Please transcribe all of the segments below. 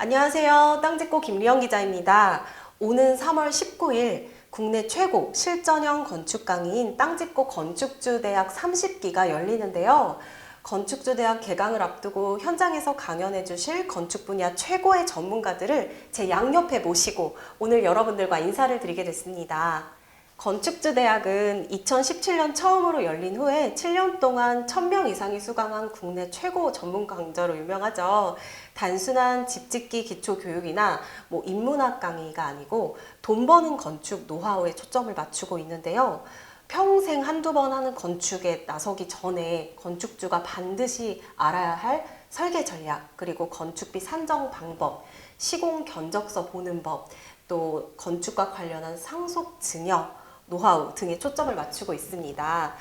안녕하세요. 땅짓고 김리영 기자입니다. 오는 3월 19일 국내 최고 실전형 건축 강의인 땅짓고 건축주 대학 30기가 열리는데요. 건축주 대학 개강을 앞두고 현장에서 강연해 주실 건축 분야 최고의 전문가들을 제 양옆에 모시고 오늘 여러분들과 인사를 드리게 됐습니다. 건축주 대학은 2017년 처음으로 열린 후에 7년 동안 1000명 이상이 수강한 국내 최고 전문 강좌로 유명하죠. 단순한 집 짓기 기초 교육이나 뭐 인문학 강의가 아니고 돈 버는 건축 노하우에 초점을 맞추고 있는데요. 평생 한두 번 하는 건축에 나서기 전에 건축주가 반드시 알아야 할 설계 전략, 그리고 건축비 산정 방법, 시공 견적서 보는 법, 또 건축과 관련한 상속 증여, 노하우 등에 초점을 맞추고 있습니다.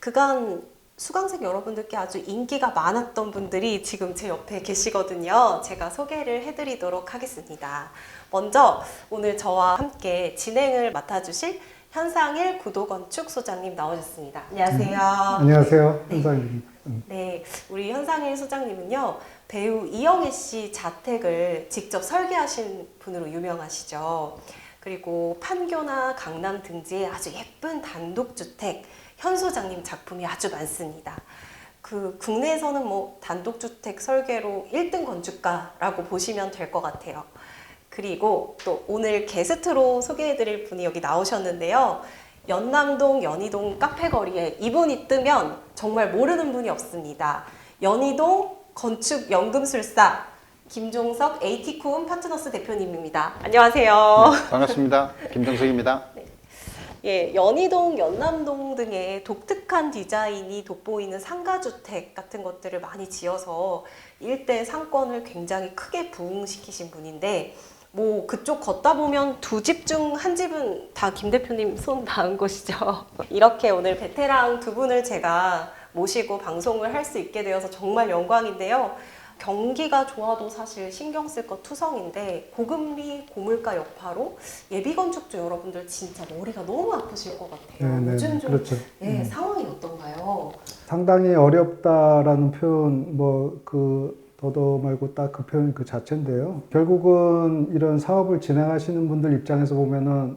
그간 수강생 여러분들께 아주 인기가 많았던 분들이 지금 제 옆에 계시거든요. 제가 소개를 해드리도록 하겠습니다. 먼저 오늘 저와 함께 진행을 맡아주실 현상일 구도건축 소장님 나오셨습니다. 안녕하세요. 안녕하세요. 현상입니다. 음. 네, 우리 현상일 소장님은요 배우 이영애 씨 자택을 직접 설계하신 분으로 유명하시죠. 그리고 판교나 강남 등지에 아주 예쁜 단독주택 현 소장님 작품이 아주 많습니다. 그 국내에서는 뭐 단독주택 설계로 1등 건축가라고 보시면 될 것 같아요. 그리고 또 오늘 게스트로 소개해드릴 분이 여기 나오셨는데요. 연남동 연희동 카페거리에 이분이 뜨면 정말 모르는 분이 없습니다. 연희동 건축 연금술사 김종석 AT코운 파트너스 대표님입니다. 안녕하세요. 네, 반갑습니다. 김정석입니다. 예, 연희동, 연남동 등의 독특한 디자인이 돋보이는 상가주택 같은 것들을 많이 지어서 일대 상권을 굉장히 크게 부흥시키신 분인데 뭐 그쪽 걷다 보면 두 집 중 한 집은 다 김 대표님 손 닿은 것이죠. 이렇게 오늘 베테랑 두 분을 제가 모시고 방송을 할 수 있게 되어서 정말 영광인데요. 경기가 좋아도 사실 신경 쓸 것 투성인데 고금리 고물가 여파로 예비 건축주 여러분들 진짜 머리가 너무 아프실 것 같아요. 네, 네, 요즘 좀 그렇죠. 예, 음. 상황이 어떤가요? 상당히 어렵다라는 표현, 뭐, 그, 더더 말고 딱 그 표현 그 자체인데요. 결국은 이런 사업을 진행하시는 분들 입장에서 보면은,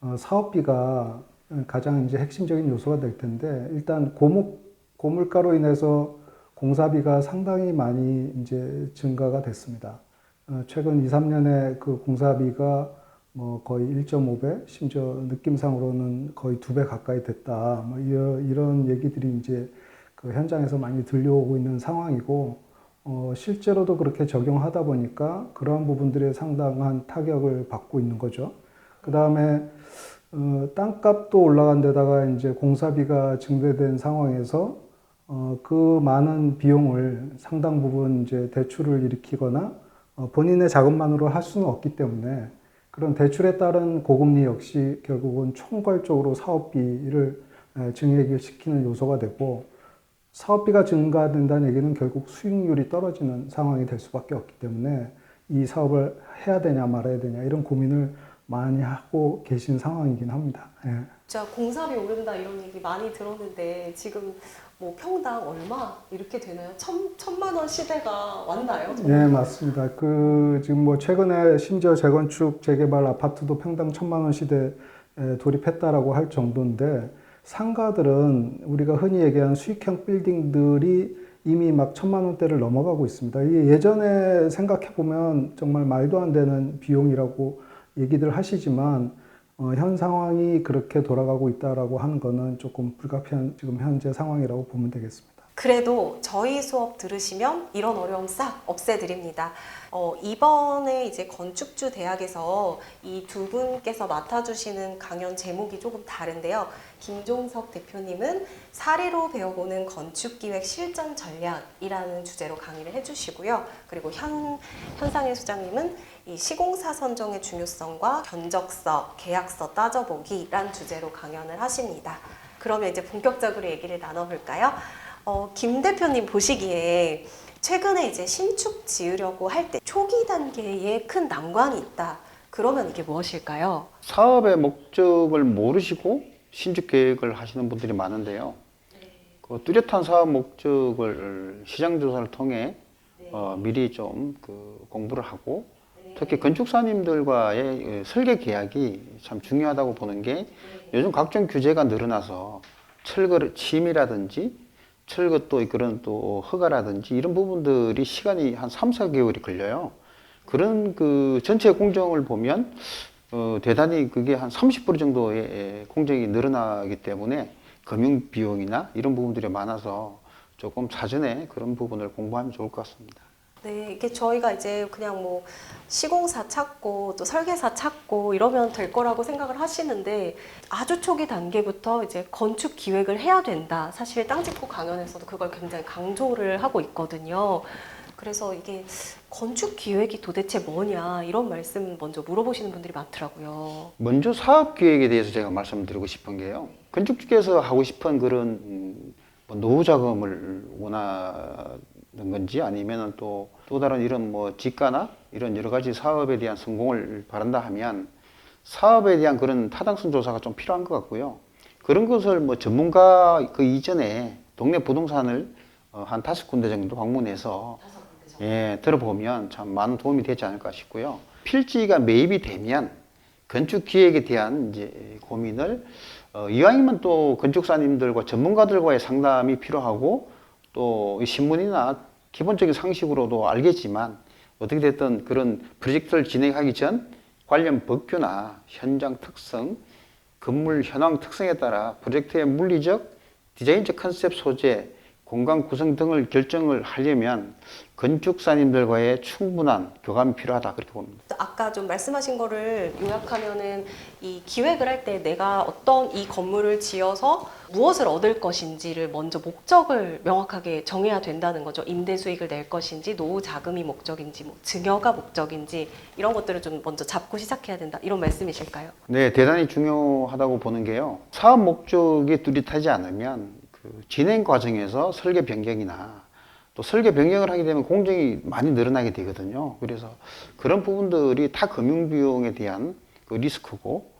어, 사업비가 가장 이제 핵심적인 요소가 될 텐데, 일단 고목, 고물가로 인해서 공사비가 상당히 많이 이제 증가가 됐습니다. 어, 최근 2, 3년에 그 공사비가 뭐 거의 1.5배, 심지어 느낌상으로는 거의 두배 가까이 됐다. 뭐 이런 얘기들이 이제 그 현장에서 많이 들려오고 있는 상황이고, 어, 실제로도 그렇게 적용하다 보니까 그러한 부분들에 상당한 타격을 받고 있는 거죠. 그 다음에 어, 땅값도 올라간 데다가 이제 공사비가 증대된 상황에서 어, 그 많은 비용을 상당 부분 이제 대출을 일으키거나 어, 본인의 자금만으로 할 수는 없기 때문에 그런 대출에 따른 고금리 역시 결국은 총괄적으로 사업비를 에, 증액을 시키는 요소가 되고 사업비가 증가된다는 얘기는 결국 수익률이 떨어지는 상황이 될 수밖에 없기 때문에 이 사업을 해야 되냐 말아야 되냐 이런 고민을 많이 하고 계신 상황이긴 합니다. 예. 진짜 공사비 오른다 이런 얘기 많이 들었는데 지금 뭐 평당 얼마 이렇게 되나요? 천, 천만 원 시대가 왔나요? 예, 맞습니다. 그 지금 뭐 최근에 심지어 재건축 재개발 아파트도 평당 천만 원 시대에 돌입했다라고 할 정도인데 상가들은 우리가 흔히 얘기하는 수익형 빌딩들이 이미 막 천만 원대를 넘어가고 있습니다. 예전에 생각해 보면 정말 말도 안 되는 비용이라고 얘기들 하시지만 어, 현 상황이 그렇게 돌아가고 있다라고 하는 거는 조금 불가피한 지금 현재 상황이라고 보면 되겠습니다. 그래도 저희 수업 들으시면 이런 어려움 싹 없애드립니다. 어, 이번에 이제 건축주 대학에서 이 두 분께서 맡아주시는 강연 제목이 조금 다른데요. 김종석 대표님은 사례로 배워보는 건축기획 실전 전략이라는 주제로 강의를 해주시고요. 그리고 현, 현상일 소장님은 이 시공사 선정의 중요성과 견적서, 계약서 따져보기란 주제로 강연을 하십니다. 그러면 이제 본격적으로 얘기를 나눠볼까요? 어, 김 대표님 보시기에 최근에 이제 신축 지으려고 할 때 초기 단계에 큰 난관이 있다. 그러면 이게 무엇일까요? 사업의 목적을 모르시고 신축 계획을 하시는 분들이 많은데요. 그 뚜렷한 사업 목적을 시장 조사를 통해 어, 미리 좀 그 공부를 하고 특히 건축사님들과의 그 설계 계약이 참 중요하다고 보는 게 요즘 각종 규제가 늘어나서 철거 침이라든지 철거 또 그런 또 허가라든지 이런 부분들이 시간이 한 3, 4개월이 걸려요. 그런 그 전체 공정을 보면 어, 대단히 그게 한 30% 정도의 공정이 늘어나기 때문에 금융 비용이나 이런 부분들이 많아서 조금 사전에 그런 부분을 공부하면 좋을 것 같습니다. 네, 이게 저희가 이제 그냥 뭐 시공사 찾고 또 설계사 찾고 이러면 될 거라고 생각을 하시는데 아주 초기 단계부터 이제 건축 기획을 해야 된다. 사실 땅 짓고 강연에서도 그걸 굉장히 강조를 하고 있거든요. 그래서 이게 건축 기획이 도대체 뭐냐 이런 말씀 먼저 물어보시는 분들이 많더라고요. 먼저 사업 계획에 대해서 제가 말씀드리고 싶은 게요. 건축주께서 하고 싶은 그런 음, 뭐 노후 자금을 원하는 건지 아니면 또, 또 다른 이런 뭐 지가나 이런 여러 가지 사업에 대한 성공을 바란다 하면 사업에 대한 그런 타당성 조사가 좀 필요한 것 같고요. 그런 것을 뭐 전문가 그 이전에 동네 부동산을 어, 한 다섯 군데 정도 방문해서 예, 들어보면 참 많은 도움이 되지 않을까 싶고요. 필지가 매입이 되면 건축 기획에 대한 이제 고민을 어, 이왕이면 또 건축사님들과 전문가들과의 상담이 필요하고 또이 신문이나 기본적인 상식으로도 알겠지만 어떻게 됐든 그런 프로젝트를 진행하기 전 관련 법규나 현장 특성, 건물 현황 특성에 따라 프로젝트의 물리적, 디자인적 컨셉 소재, 공간 구성 등을 결정을 하려면 건축사님들과의 충분한 교감이 필요하다 그렇게 봅니다. 아까 좀 말씀하신 거를 요약하면은 이 기획을 할 때 내가 어떤 이 건물을 지어서 무엇을 얻을 것인지를 먼저 목적을 명확하게 정해야 된다는 거죠. 임대 수익을 낼 것인지, 노후 자금이 목적인지, 뭐 증여가 목적인지 이런 것들을 좀 먼저 잡고 시작해야 된다. 이런 말씀이실까요? 네, 대단히 중요하다고 보는 게요. 사업 목적이 뚜렷하지 않으면 그 진행 과정에서 설계 변경이나 또 설계 변경을 하게 되면 공정이 많이 늘어나게 되거든요. 그래서 그런 부분들이 다 금융 비용에 대한 그 리스크고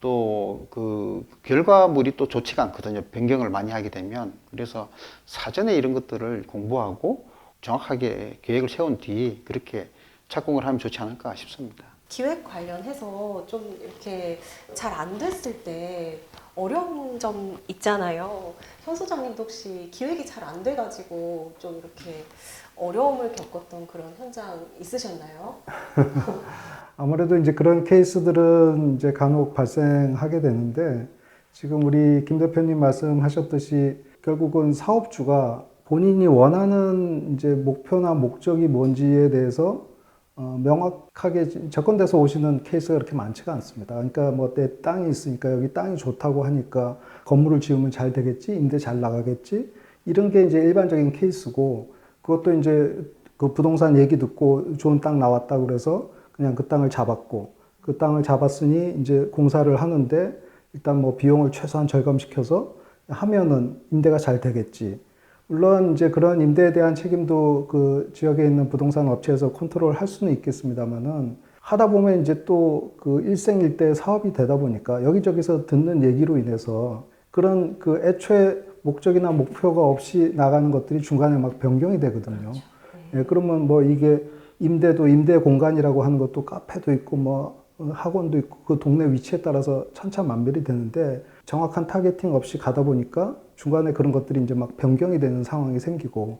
또 그 결과물이 또 좋지가 않거든요. 변경을 많이 하게 되면. 그래서 사전에 이런 것들을 공부하고 정확하게 계획을 세운 뒤 그렇게 착공을 하면 좋지 않을까 싶습니다. 기획 관련해서 좀 이렇게 잘 안 됐을 때 어려운 점 있잖아요. 현 소장님도 혹시 기획이 잘 안 돼가지고 좀 이렇게 어려움을 겪었던 그런 현장 있으셨나요? 아무래도 이제 그런 케이스들은 이제 간혹 발생하게 되는데 지금 우리 김 대표님 말씀하셨듯이 결국은 사업주가 본인이 원하는 이제 목표나 목적이 뭔지에 대해서 어, 명확하게 접근돼서 오시는 케이스가 그렇게 많지가 않습니다. 그러니까 뭐 내 땅이 있으니까 여기 땅이 좋다고 하니까 건물을 지으면 잘 되겠지, 임대 잘 나가겠지 이런 게 이제 일반적인 케이스고 그것도 이제 그 부동산 얘기 듣고 좋은 땅 나왔다 그래서 그냥 그 땅을 잡았고 그 땅을 잡았으니 이제 공사를 하는데 일단 뭐 비용을 최소한 절감시켜서 하면은 임대가 잘 되겠지. 물론 이제 그런 임대에 대한 책임도 그 지역에 있는 부동산 업체에서 컨트롤 할 수는 있겠습니다만은 하다 보면 이제 또 그 일생일대 사업이 되다 보니까 여기저기서 듣는 얘기로 인해서 그런 그 애초에 목적이나 목표가 없이 나가는 것들이 중간에 막 변경이 되거든요. 예, 그러면 뭐 이게 임대도 임대 공간이라고 하는 것도 카페도 있고 뭐 어, 학원도 있고 그 동네 위치에 따라서 천차만별이 되는데 정확한 타겟팅 없이 가다 보니까 중간에 그런 것들이 이제 막 변경이 되는 상황이 생기고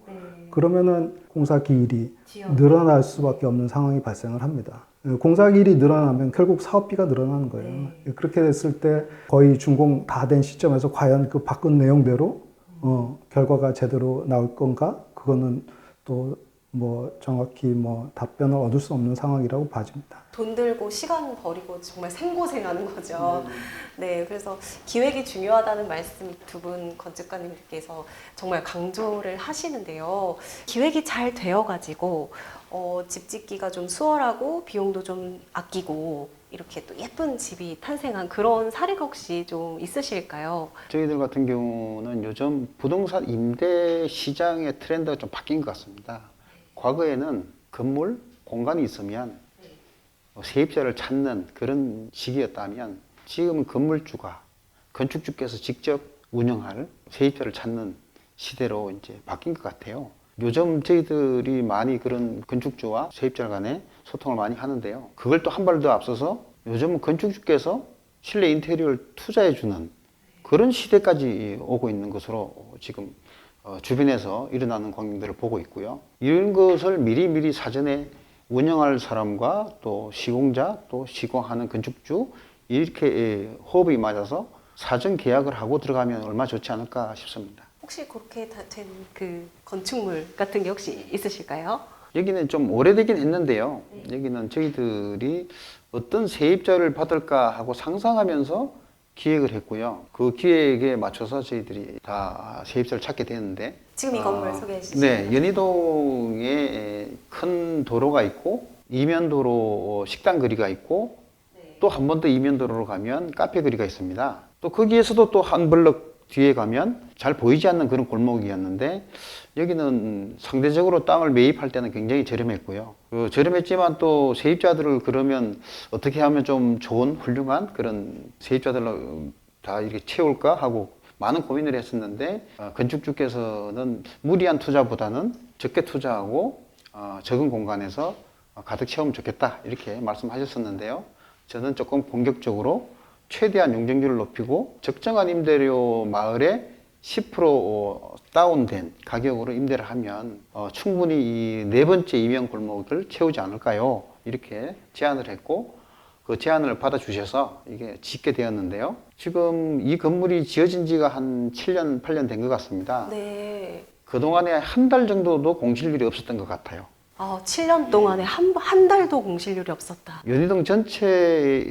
그러면은 공사 기일이 늘어날 수밖에 없는 상황이 발생을 합니다. 예, 공사 기일이 늘어나면 결국 사업비가 늘어나는 거예요. 예, 그렇게 됐을 때 거의 준공 다 된 시점에서 과연 그 바꾼 내용대로 어, 결과가 제대로 나올 건가? 그거는 또 뭐 정확히 뭐 답변을 얻을 수 없는 상황이라고 봐집니다. 돈 들고 시간 버리고 정말 생고생하는 거죠. 네, 그래서 기획이 중요하다는 말씀 두 분 건축가님께서 정말 강조를 하시는데요. 기획이 잘 되어가지고 어, 집 짓기가 좀 수월하고 비용도 좀 아끼고 이렇게 또 예쁜 집이 탄생한 그런 사례가 혹시 좀 있으실까요? 저희들 같은 경우는 요즘 부동산 임대 시장의 트렌드가 좀 바뀐 것 같습니다. 과거에는 건물, 공간이 있으면 뭐 세입자를 찾는 그런 시기였다면 지금은 건물주가 건축주께서 직접 운영할 세입자를 찾는 시대로 이제 바뀐 것 같아요. 요즘 저희들이 많이 그런 건축주와 세입자 간의 소통을 많이 하는데요. 그걸 또 한 발 더 앞서서 요즘은 건축주께서 실내 인테리어를 투자해주는 그런 시대까지 오고 있는 것으로 지금 어, 주변에서 일어나는 광경들을 보고 있고요. 이런 것을 미리미리 사전에 운영할 사람과 또 시공자 또 시공하는 건축주 이렇게 예, 호흡이 맞아서 사전 계약을 하고 들어가면 얼마 좋지 않을까 싶습니다. 혹시 그렇게 된 그 건축물 같은 게 혹시 있으실까요? 여기는 좀 오래되긴 했는데요. 여기는 저희들이 어떤 세입자를 받을까 하고 상상하면서 기획을 했고요. 그 기획에 맞춰서 저희들이 다 세입자를 찾게 되는데 지금 이 아, 건물 소개해 주시죠. 네, 연희동에 큰 도로가 있고 이면 도로 식당 거리가 있고 또한 번 더 이면 도로로 가면 카페 거리가 있습니다. 또 거기에서도 또 한 블럭 뒤에 가면 잘 보이지 않는 그런 골목이었는데 여기는 상대적으로 땅을 매입할 때는 굉장히 저렴했고요. 그 저렴했지만 또 세입자들을 그러면 어떻게 하면 좀 좋은 훌륭한 그런 세입자들로 다 이렇게 채울까 하고 많은 고민을 했었는데 어, 건축주께서는 무리한 투자보다는 적게 투자하고 어, 적은 공간에서 어, 가득 채우면 좋겠다 이렇게 말씀하셨었는데요. 저는 조금 공격적으로 최대한 용적률을 높이고 적정한 임대료 마을에 10% 다운된 가격으로 임대를 하면 어, 충분히 이 네 번째 이면 골목을 채우지 않을까요? 이렇게 제안을 했고 그 제안을 받아주셔서 이게 짓게 되었는데요. 지금 이 건물이 지어진 지가 한 7년, 8년 된 것 같습니다. 네. 그동안에 한 달 정도도 공실률이 없었던 것 같아요. 아, 7년 동안에 한, 한 달도 공실률이 없었다. 연희동 전체의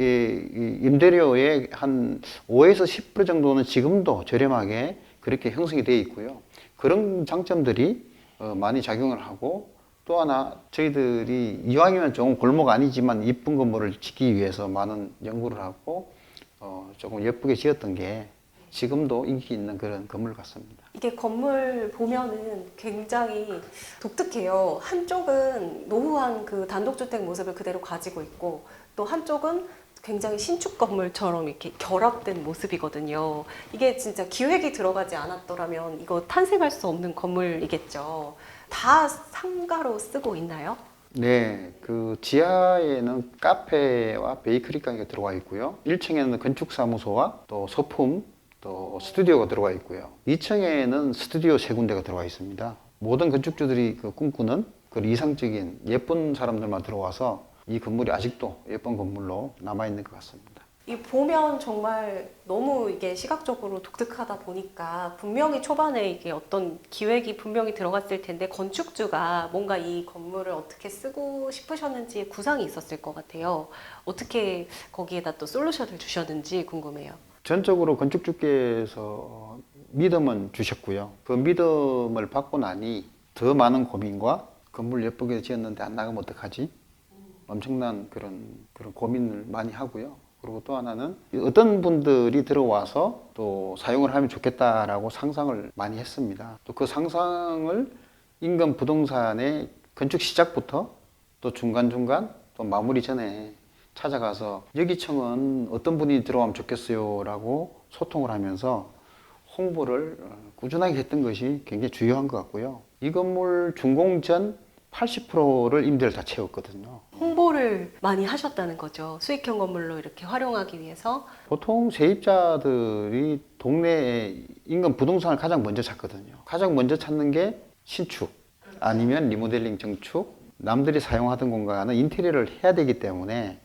이 임대료의 한 5에서 10% 정도는 지금도 저렴하게 그렇게 형성이 되어 있고요. 그런 장점들이 어, 많이 작용을 하고 또 하나 저희들이 이왕이면 좋은 골목 아니지만 이쁜 건물을 짓기 위해서 많은 연구를 하고 어, 조금 예쁘게 지었던 게 지금도 인기 있는 그런 건물 같습니다. 이게 건물 보면은 굉장히 독특해요. 한쪽은 노후한 그 단독주택 모습을 그대로 가지고 있고 또 한쪽은 굉장히 신축 건물처럼 이렇게 결합된 모습이거든요. 이게 진짜 기획이 들어가지 않았더라면 이거 탄생할 수 없는 건물이겠죠. 다 상가로 쓰고 있나요? 네, 그 지하에는 카페와 베이커리 가게가 들어가 있고요. 1층에는 건축사무소와 또 소품, 또 스튜디오가 들어가 있고요. 2층에는 스튜디오 세 군데가 들어가 있습니다. 모든 건축주들이 그 꿈꾸는 그 이상적인 예쁜 사람들만 들어와서 이 건물이 아직도 예쁜 건물로 남아 있는 것 같습니다. 이 보면 정말 너무 이게 시각적으로 독특하다 보니까 분명히 초반에 이게 어떤 기획이 분명히 들어갔을 텐데 건축주가 뭔가 이 건물을 어떻게 쓰고 싶으셨는지 구상이 있었을 것 같아요. 어떻게 거기에다 또 솔루션을 주셨는지 궁금해요. 전적으로 건축주께서 믿음은 주셨고요. 그 믿음을 받고 나니 더 많은 고민과 건물 예쁘게 지었는데 안 나가면 어떡하지? 엄청난 그런 그런 고민을 많이 하고요. 그리고 또 하나는 어떤 분들이 들어와서 또 사용을 하면 좋겠다라고 상상을 많이 했습니다. 또 그 상상을 인근 부동산의 건축 시작부터 또 중간중간 또 마무리 전에 찾아가서 여기청은 어떤 분이 들어가면 좋겠어요 라고 소통을 하면서 홍보를 어, 꾸준하게 했던 것이 굉장히 중요한 것 같고요. 이 건물 준공 전 80%를 임대를 다 채웠거든요. 홍보를 많이 하셨다는 거죠. 수익형 건물로 이렇게 활용하기 위해서. 보통 세입자들이 동네에 인근 부동산을 가장 먼저 찾거든요. 가장 먼저 찾는 게 신축 아니면 리모델링 정축 남들이 사용하던 공간은 인테리어를 해야 되기 때문에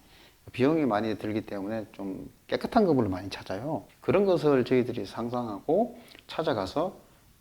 비용이 많이 들기 때문에 좀 깨끗한 건물을 많이 찾아요. 그런 것을 저희들이 상상하고 찾아가서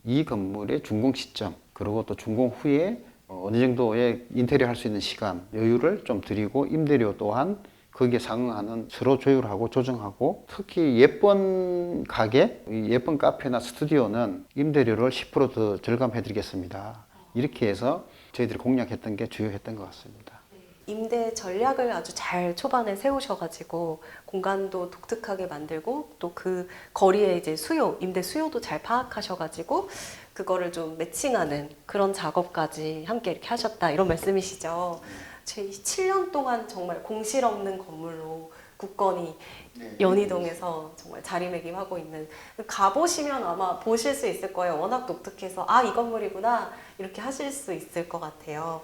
이 건물의 준공 시점 그리고 또 준공 후에 어, 어느 정도의 인테리어 할 수 있는 시간 여유를 좀 드리고 임대료 또한 거기에 상응하는 서로 조율하고 조정하고 특히 예쁜 가게, 이 예쁜 카페나 스튜디오는 임대료를 10%더 절감해 드리겠습니다. 이렇게 해서 저희들이 공략했던 게 주요했던 것 같습니다. 임대 전략을 아주 잘 초반에 세우셔가지고 공간도 독특하게 만들고 또 그 거리의 이제 수요, 임대 수요도 잘 파악하셔가지고 그거를 좀 매칭하는 그런 작업까지 함께 이렇게 하셨다 이런 말씀이시죠. 제 7년 동안 정말 공실 없는 건물로 굳건히 연희동에서 정말 자리매김하고 있는 가보시면 아마 보실 수 있을 거예요. 워낙 독특해서 아 이 건물이구나 이렇게 하실 수 있을 것 같아요.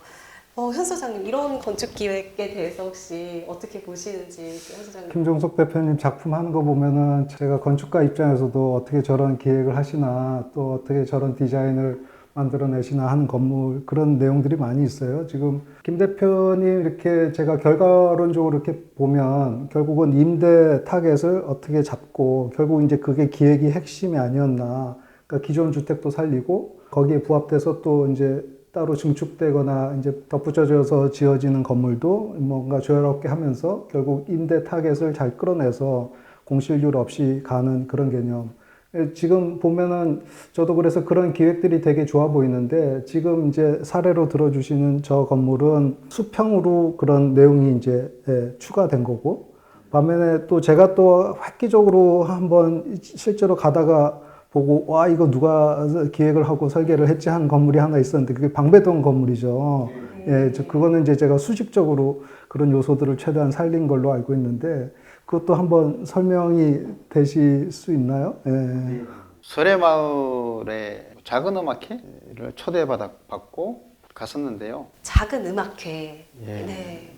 어, 현 소장님 이런 건축 기획에 대해서 혹시 어떻게 보시는지 현 소장님. 김종석 대표님 작품 하는 거 보면은 제가 건축가 입장에서도 어떻게 저런 기획을 하시나 또 어떻게 저런 디자인을 만들어내시나 하는 건물 그런 내용들이 많이 있어요. 지금 김 대표님 이렇게 제가 결과론적으로 이렇게 보면 결국은 임대 타겟을 어떻게 잡고 결국 이제 그게 기획이 핵심이 아니었나. 그러니까 기존 주택도 살리고 거기에 부합돼서 또 이제 따로 증축되거나 이제 덧붙여져서 지어지는 건물도 뭔가 조화롭게 하면서 결국 임대 타겟을 잘 끌어내서 공실률 없이 가는 그런 개념. 예, 지금 보면은 저도 그래서 그런 기획들이 되게 좋아 보이는데 지금 이제 사례로 들어주시는 저 건물은 수평으로 그런 내용이 이제 예, 추가된 거고 반면에 또 제가 또 획기적으로 한번 실제로 가다가 보고 와 이거 누가 기획을 하고 설계를 했지 하는 건물이 하나 있었는데 그게 방배동 건물이죠. 예, 저 그거는 이제 제가 수직적으로 그런 요소들을 최대한 살린 걸로 알고 있는데 그것도 한번 설명이 되실 수 있나요? 예. 설해마을의 작은 음악회를 초대받아 받고 갔었는데요. 작은 음악회. 예. 네.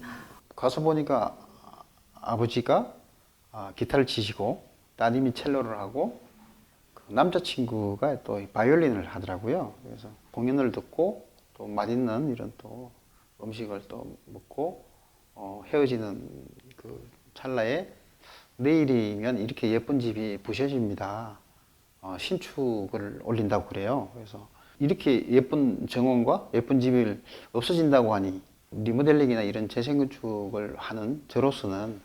가서 보니까 아버지가 아, 기타를 치시고 따님이 첼로를 하고 그 남자친구가 또 바이올린을 하더라고요. 그래서 공연을 듣고 또 맛있는 이런 또 음식을 또 먹고 어, 헤어지는 그 찰나에 내일이면 이렇게 예쁜 집이 부셔집니다. 어, 신축을 올린다고 그래요. 그래서 이렇게 예쁜 정원과 예쁜 집이 없어진다고 하니 리모델링이나 이런 재생건축을 하는 저로서는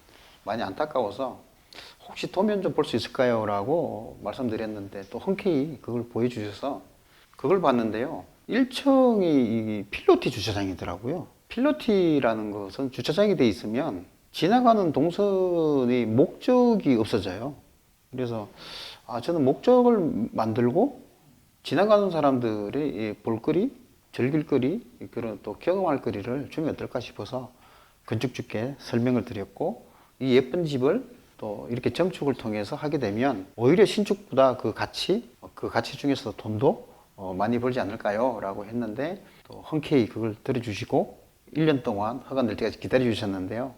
많이 안타까워서 혹시 도면 좀 볼 수 있을까요? 라고 말씀드렸는데 또 흔쾌히 그걸 보여주셔서 그걸 봤는데요. 1층이 이 필로티 주차장이더라고요. 필로티라는 것은 주차장이 돼 있으면 지나가는 동선의 목적이 없어져요. 그래서 아, 저는 목적을 만들고 지나가는 사람들의 이 볼거리, 즐길 거리, 그런 또 경험할 거리를 주면 어떨까 싶어서 건축주께 설명을 드렸고 이 예쁜 집을 또 이렇게 정축을 통해서 하게 되면 오히려 신축보다 그 가치, 그 가치 중에서 돈도 어, 많이 벌지 않을까요? 라고 했는데 또 흔쾌히 그걸 들어주시고 1년 동안 허가 낼 때까지 기다려 주셨는데요.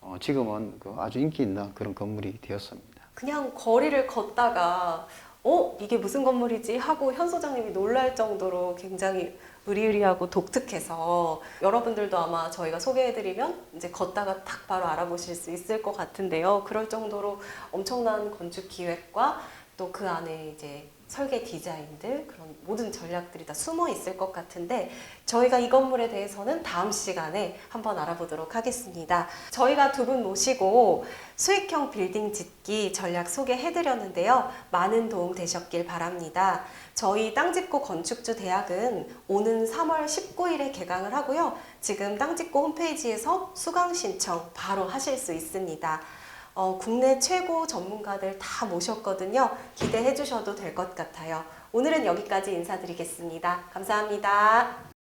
어, 지금은 그 아주 인기 있는 그런 건물이 되었습니다. 그냥 거리를 걷다가 어 이게 무슨 건물이지 하고 현 소장님이 놀랄 정도로 굉장히 의리의리하고 독특해서 여러분들도 아마 저희가 소개해드리면 이제 걷다가 딱 바로 알아보실 수 있을 것 같은데요. 그럴 정도로 엄청난 건축 기획과 또 그 안에 이제 설계 디자인들 그런 모든 전략들이 다 숨어 있을 것 같은데 저희가 이 건물에 대해서는 다음 시간에 한번 알아보도록 하겠습니다. 저희가 두 분 모시고 수익형 빌딩 짓기 전략 소개해드렸는데요. 많은 도움 되셨길 바랍니다. 저희 땅짓고 건축주 대학은 오는 3월 19일에 개강을 하고요. 지금 땅짓고 홈페이지에서 수강 신청 바로 하실 수 있습니다. 어, 국내 최고 전문가들 다 모셨거든요. 기대해 주셔도 될 것 같아요. 오늘은 여기까지 인사드리겠습니다. 감사합니다.